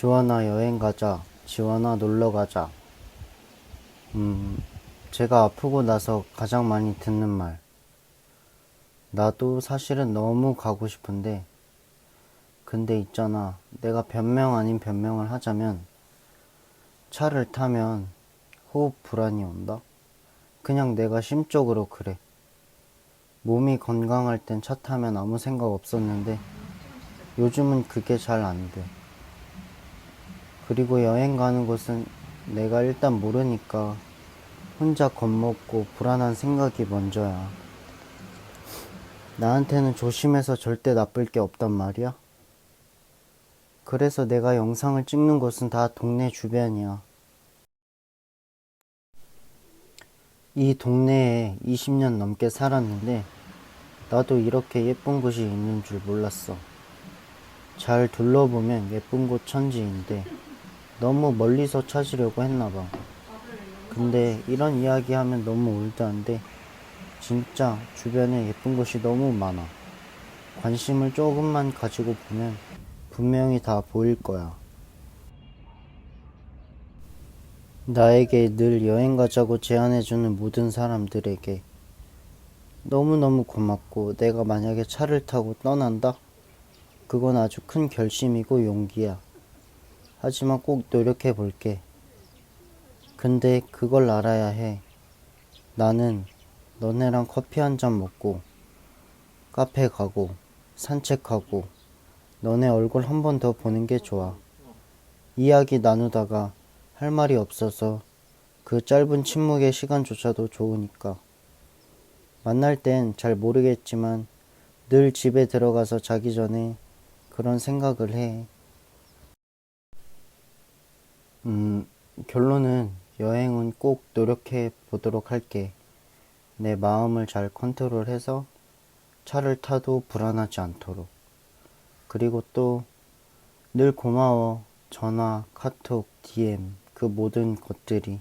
지원아 여행 가자. 지원아 놀러 가자. 음, 제가 아프고 나서 가장 많이 듣는 말. 나도 사실은 너무 가고 싶은데, 근데 있잖아. 내가 변명 아닌 변명을 하자면, 차를 타면 호흡 불안이 온다? 그냥 내가 심적으로 그래. 몸이 건강할 땐 차 타면 아무 생각 없었는데, 요즘은 그게 잘 안 돼. 그리고 여행 가는 곳은 내가 일단 모르니까 혼자 겁먹고 불안한 생각이 먼저야. 나한테는 조심해서 절대 나쁠 게 없단 말이야. 그래서 내가 영상을 찍는 곳은 다 동네 주변이야. 이 동네에 20년 넘게 살았는데 나도 이렇게 예쁜 곳이 있는 줄 몰랐어. 잘 둘러보면 예쁜 곳 천지인데 너무 멀리서 찾으려고 했나봐. 근데 이런 이야기 하면 너무 올드한데 진짜 주변에 예쁜 곳이 너무 많아. 관심을 조금만 가지고 보면 분명히 다 보일 거야. 나에게 늘 여행 가자고 제안해주는 모든 사람들에게 너무너무 고맙고 내가 만약에 차를 타고 떠난다? 그건 아주 큰 결심이고 용기야. 하지만 꼭 노력해 볼게. 근데 그걸 알아야 해. 나는 너네랑 커피 한 잔 먹고, 카페 가고, 산책하고, 너네 얼굴 한 번 더 보는 게 좋아. 이야기 나누다가 할 말이 없어서 그 짧은 침묵의 시간조차도 좋으니까. 만날 땐 잘 모르겠지만 늘 집에 들어가서 자기 전에 그런 생각을 해. 음, 결론은 여행은 꼭 노력해 보도록 할게. 내 마음을 잘 컨트롤해서 차를 타도 불안하지 않도록. 그리고 또 늘 고마워. 전화, 카톡, DM, 그 모든 것들이.